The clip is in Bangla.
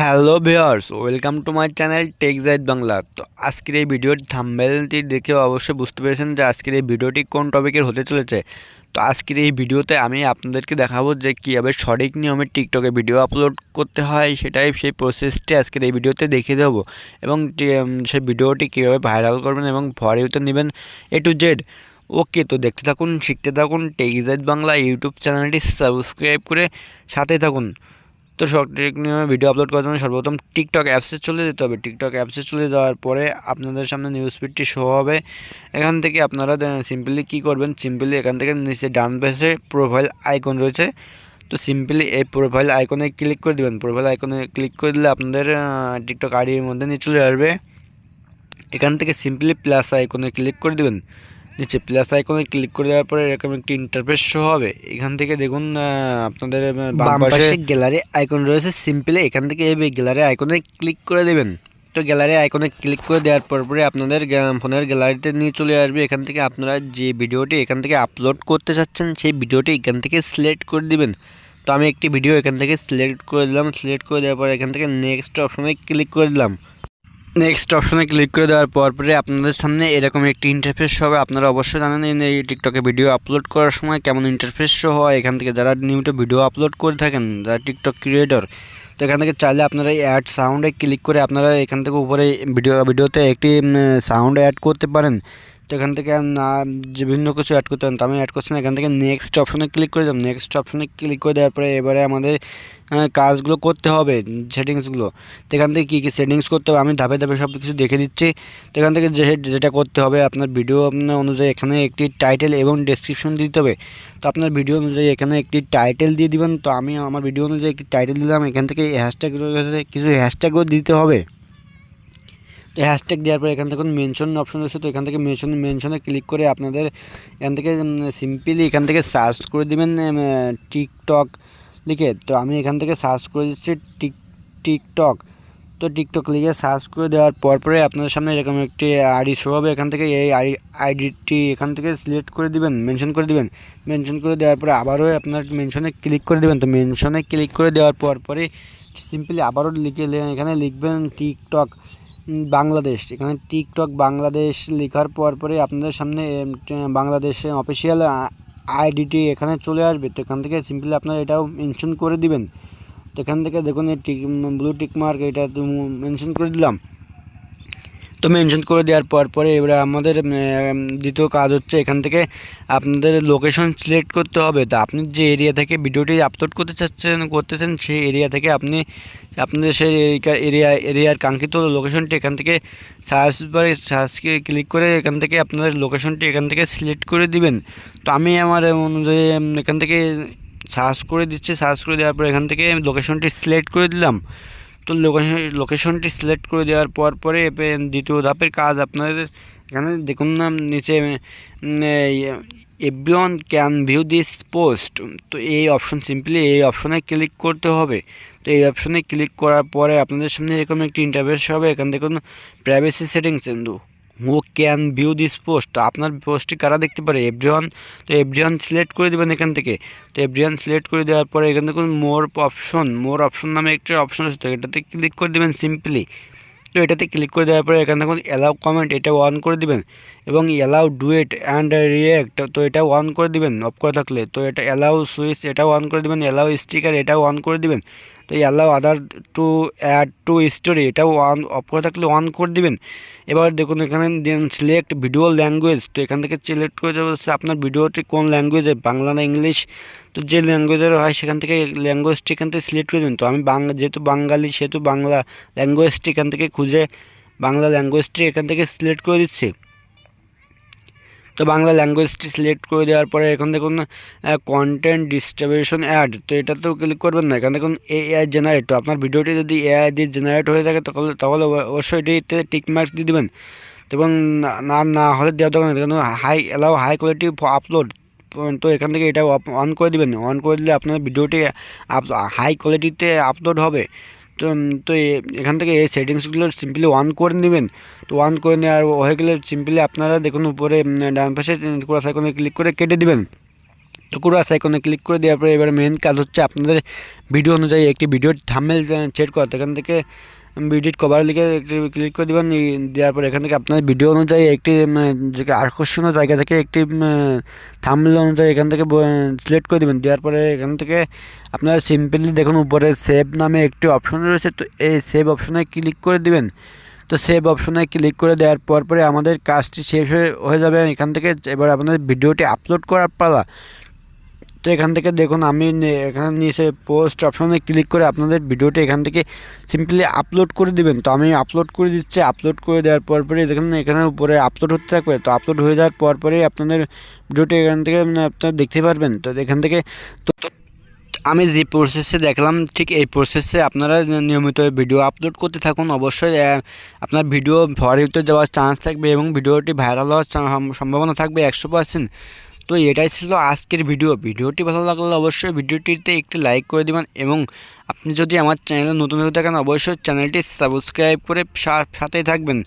Hello viewers welcome to my channel tech Bangla. তো আজকের এই ভিডিওর থাম্বেলটি দেখে অবশ্যই বুঝতে পেরেছেন যে আজকের এই ভিডিওটি কোন টপিকের হতে চলেছে। তো আজকের এই ভিডিওতে আমি আপনাদেরকে দেখাবো যে কীভাবে সঠিক নিয়মে টিকটকে ভিডিও আপলোড করতে হয়, সেটাই সেই প্রসেসটি আজকের এই ভিডিওতে দেখিয়ে দেবো। এবং সেই ভিডিওটি কীভাবে ভাইরাল করবেন এবং ফরিউতে নেবেন এ টু জেড। ওকে, তো দেখতে থাকুন, শিখতে থাকুন টেক বাংলা ইউটিউব চ্যানেলটি সাবস্ক্রাইব করে সাথে থাকুন। তো সঠিক নিয়মে ভিডিও আপলোড করার জন্য সর্বপ্রথম টিকটক অ্যাপসে চলে যেতে হবে। টিকটক অ্যাপসে চলে যাওয়ার পরে আপনাদের সামনে নিউজ ফিডটি শো হবে। এখান থেকে আপনারা সিম্পলি কী করবেন? সিম্পলি এখান থেকে নিচে ডান পেসে প্রোফাইল আইকন রয়েছে। তো সিম্পলি এই প্রোফাইল আইকনে ক্লিক করে দেবেন। প্রোফাইল আইকনে ক্লিক করে দিলে আপনাদের টিকটক আইডির মধ্যে নিয়ে চলে আসবে। এখান থেকে সিম্পলি প্লাস আইকনে ক্লিক করে দেবেন। নিচে প্লাস আইকনে ক্লিক করে দেওয়ার পরে এরকম একটি ইন্টারফেস শো হবে। এখান থেকে দেখুন আপনাদের বাম পাশে গ্যালারি আইকন রয়েছে সিম্পলি এখান থেকে এই গ্যালারি আইকনে ক্লিক করে দেবেন। তো গ্যালারি আইকনে ক্লিক করে দেওয়ার পর পরে আপনাদের ফোনের গ্যালারিতে নিয়ে চলে আসবে। এখান থেকে আপনারা যে ভিডিওটি এখান থেকে আপলোড করতে চাচ্ছেন সেই ভিডিওটি এখান থেকে সিলেক্ট করে দিবেন। তো আমি একটি ভিডিও এখান থেকে সিলেক্ট করে দিলাম। সিলেক্ট করে দেওয়ার পর এখান থেকে নেক্সট অপশনে ক্লিক করে দিলাম। নেক্সট অপশনে ক্লিক করে দেওয়ার পর পরে আপনাদের সামনে এরকম একটি ইন্টারফেস হবে। আপনারা অবশ্যই জানেন এই- টিকটকে ভিডিও আপলোড করার সময় কেমন ইন্টারফেস শো হয়। এখান থেকে যারা নিয়মিত ভিডিও আপলোড করে থাকেন, যারা টিকটক ক্রিয়েটর তো এখান থেকে চাইলে আপনারা এই অ্যাড সাউন্ডে ক্লিক করে আপনারা এখান থেকে উপরে ভিডিও ভিডিওতে একটি সাউন্ড অ্যাড করতে পারেন। তো এখান থেকে না বিভিন্ন কিছু অ্যাড করতে পারেন, তো আমি অ্যাড করছি না। এখান থেকে নেক্সট অপশনে ক্লিক করে দিলাম নেক্সট অপশনে ক্লিক করে দেওয়ার পরে এবারে আমাদের কাজগুলো করতে হবে সেটিংসগুলো তো এখান থেকে কী কী সেটিংস করতে হবে, আমি ধাপে ধাপে সব কিছু দেখে দিচ্ছি। তো এখান থেকে যেটা করতে হবে, আপনার ভিডিও আপনার অনুযায়ী এখানে একটি টাইটেল এবং ডেসক্রিপশন দিতে হবে। তো আপনার ভিডিও অনুযায়ী এখানে একটি টাইটেল দিয়ে দিবেন। তো আমি আমার ভিডিও অনুযায়ী একটি টাইটেল দিলাম। এখান থেকে হ্যাশট্যাগ কিছু হ্যাশট্যাগও দিতে হবে। হ্যাশট্যাগ দেওয়ার পর এখান থেকে মেনশন অপশন রয়েছে, তো এখান থেকে মেনশন মেনশনে ক্লিক করে আপনাদের এখান থেকে সিম্পলি এখান থেকে সার্চ করে দেবেন টিকটক লিখে। তো আমি এখান থেকে সার্চ করে দিচ্ছি টিক টিকটক তো টিকটক লিখে সার্চ করে দেওয়ার পর পরে আপনাদের সামনে এরকম একটি আইডি শো হবে। এখান থেকে এই আই, আইডিটি এখান থেকে সিলেক্ট করে দিবেন মেনশন করে দিবেন। মেনশন করে দেওয়ার পরে আবারও আপনার মেনশনে ক্লিক করে দিবেন। তো মেনশনে ক্লিক করে দেওয়ার পর পরে সিম্পলি আবারও লিখে এখানে লিখবেন টিকটক বাংলাদেশ। এখানে টিকটক বাংলাদেশ লেখার পর পরে আপনাদের সামনে বাংলাদেশের বাংলাদেশ অফিসিয়াল আইডিটি এখানে চলে আসবে। তো এখান থেকে সিম্পলি আপনারা এটাও মেনশন করে দিবেন। তো এখান থেকে দেখুন এই টিক ব্লু টিক মার্ক এটা মেনশন করে দিলাম। তো মেনশন করে দেওয়ার পর পরে এবারে আমাদের দ্বিতীয় কাজ হচ্ছে এখান থেকে আপনাদের লোকেশন সিলেক্ট করতে হবে। তো আপনি যে এরিয়া থেকে ভিডিওটি আপলোড করতে চাচ্ছেন, করতেছেন সেই এরিয়া থেকে আপনি, আপনাদের সেই এরিয়া এরিয়ার কাঙ্ক্ষিত লোকেশনটি এখান থেকে সার্চ বারে সার্চকে ক্লিক করে এখান থেকে আপনাদের লোকেশনটি এখান থেকে সিলেক্ট করে দিবেন। তো আমি আমার অনুযায়ী এখান থেকে সার্চ করে দিচ্ছি। সার্চ করে দেওয়ার পর এখান থেকে লোকেশনটি সিলেক্ট করে দিলাম। তো লোকেশন লোকেশনটি সিলেক্ট করে দেওয়ার পর পরে দ্বিতীয় ধাপের কাজ আপনাদের এখানে দেখুন না, নিচে everyone can view this post তো এই অপশন সিম্পলি এই অপশনে ক্লিক করতে হবে। তো এই অপশনে ক্লিক করার পরে আপনাদের সামনে এরকম একটি ইন্টারভেস হবে। এখানে দেখুন privacy settings who can view this post আপনার পোস্টটি কারা দেখতে পারে? এভরিওয়ান তো এভরিওয়ান সিলেক্ট করে দেবেন এখান থেকে। তো এভরিওয়ান সিলেক্ট করে দেওয়ার পরে এখান থেকে মোর অপশন মোর অপশন নামে একটা অপশন আছে। তো এটাতে ক্লিক করে দেবেন সিম্পলি তো এটাতে ক্লিক করে দেওয়ার পরে এখানে দেখুন অ্যালাউ কমেন্ট এটা অন করে দিবেন। এবং অ্যালাউ ডুয়েট অ্যান্ড রিয়েক্ট তো এটা অন করে দিবেন অফ করে থাকলে। তো এটা অ্যালাউ সুইচ এটাও অন করে দিবেন অ্যালাউ স্টিকার এটাও অন করে দিবেন। তো allow other to add to story এটাও অন অফ করে থাকলে অন করে দিবেন। এবার দেখুন এখানে দেন সিলেক্ট ভিডিও ল্যাঙ্গুয়েজ তো এখান থেকে সিলেক্ট করে দেবো আপনার ভিডিওটি কোন ল্যাঙ্গুয়েজে বাংলা না ইংলিশ। তো যে ল্যাঙ্গুয়েজের হয় সেখান থেকে ল্যাঙ্গুয়েজটি এখান থেকে সিলেক্ট করে দেবেন। তো আমি বাংলা যেহেতু বাঙালি, সেহেতু বাংলা ল্যাঙ্গুয়েজটি এখান থেকে খুঁজে বাংলা ল্যাঙ্গুয়েজটি এখান থেকে সিলেক্ট করে দিচ্ছি। তো বাংলা ল্যাঙ্গুয়েজটি সিলেক্ট করে দেওয়ার পরে এখন দেখুন কন্টেন্ট ডিস্ট্রিবিউশন অ্যাড তো এটাতেও ক্লিক করবেন না। এখানে দেখুন এআই জেনারেট তো আপনার ভিডিওটি যদি এআই দিয়ে জেনারেট হয়ে থাকে, তাহলে তাহলে অবশ্যই এটিতে টিক মার্ক দিয়ে দেবেন। এবং না- না হলে দেওয়া দরকার নেই high allow high quality upload তো এখান থেকে এটা অন করে দিবেন। অন করে দিলে আপনার ভিডিওটি হাই কোয়ালিটিতে আপলোড হবে। তো তো এখান থেকে এই সেটিংসগুলো সিম্পলি অন করে নেবেন। তো অন করে নেওয়ার হয়ে গেলে সিম্পলি আপনারা দেখুন উপরে ডান পাশে কুড়া সাইকনে ক্লিক করে কেটে দেবেন। তো কুড়া সাইকনে ক্লিক করে দেওয়ার পরে এবার মেন কাজ হচ্ছে আপনাদের ভিডিও অনুযায়ী একটি ভিডিও থামেল চেট করা। এখান থেকে ভিডিও কভার লিখে একটি ক্লিক করে দেবেন দেওয়ার পরে এখান থেকে আপনার ভিডিও অনুযায়ী একটি যে আকর্ষণীয় জায়গা থেকে একটি থাম্বনেল অনুযায়ী এখান থেকে সিলেক্ট করে দেবেন। দেওয়ার পরে এখান থেকে আপনারা সিম্পলি দেখুন উপরে সেভ নামে একটি অপশন রয়েছে, তো এই সেভ অপশনে ক্লিক করে দিবেন। তো সেভ অপশনে ক্লিক করে দেওয়ার পর পরে আমাদের কাজটি শেষ হয়ে যাবে এখান থেকে। এবার আপনাদের ভিডিওটি আপলোড করার পালা। তো এখান থেকে দেখুন, আমি এখানে নিচে পোস্ট অপশনে ক্লিক করে আপনাদের ভিডিওটি এখান থেকে সিম্পলি আপলোড করে দিবেন। তো আমি আপলোড করে দিচ্ছি আপলোড করে দেওয়ার পর পরে দেখুন, এখানে উপরে আপলোড হতে থাকবে। তো আপলোড হয়ে যাওয়ার পর পরেই আপনাদের ভিডিওটি এখান থেকে মানে আপনারা দেখতে পারবেন। তো এখান থেকে তো তো আমি যে প্রসেসে দেখলাম, ঠিক এই প্রসেসে আপনারা নিয়মিত ভিডিও আপলোড করতে থাকুন। অবশ্যই আপনার ভিডিও ফরিতে যাওয়ার চান্স থাকবে এবং ভিডিওটি ভাইরাল হওয়ার সম্ভাবনা থাকবে একশো পার্সেন্ট তো এটাই ছিল আজকের ভিডিও। ভিডিওটি ভালো লাগলে অবশ্যই ভিডিওটিতে একটি লাইক করে দেবেন এবং আপনি যদি আমার চ্যানেলে নতুন হয়ে থাকেন, অবশ্যই চ্যানেলটি সাবস্ক্রাইব করে সাথেই থাকবেন।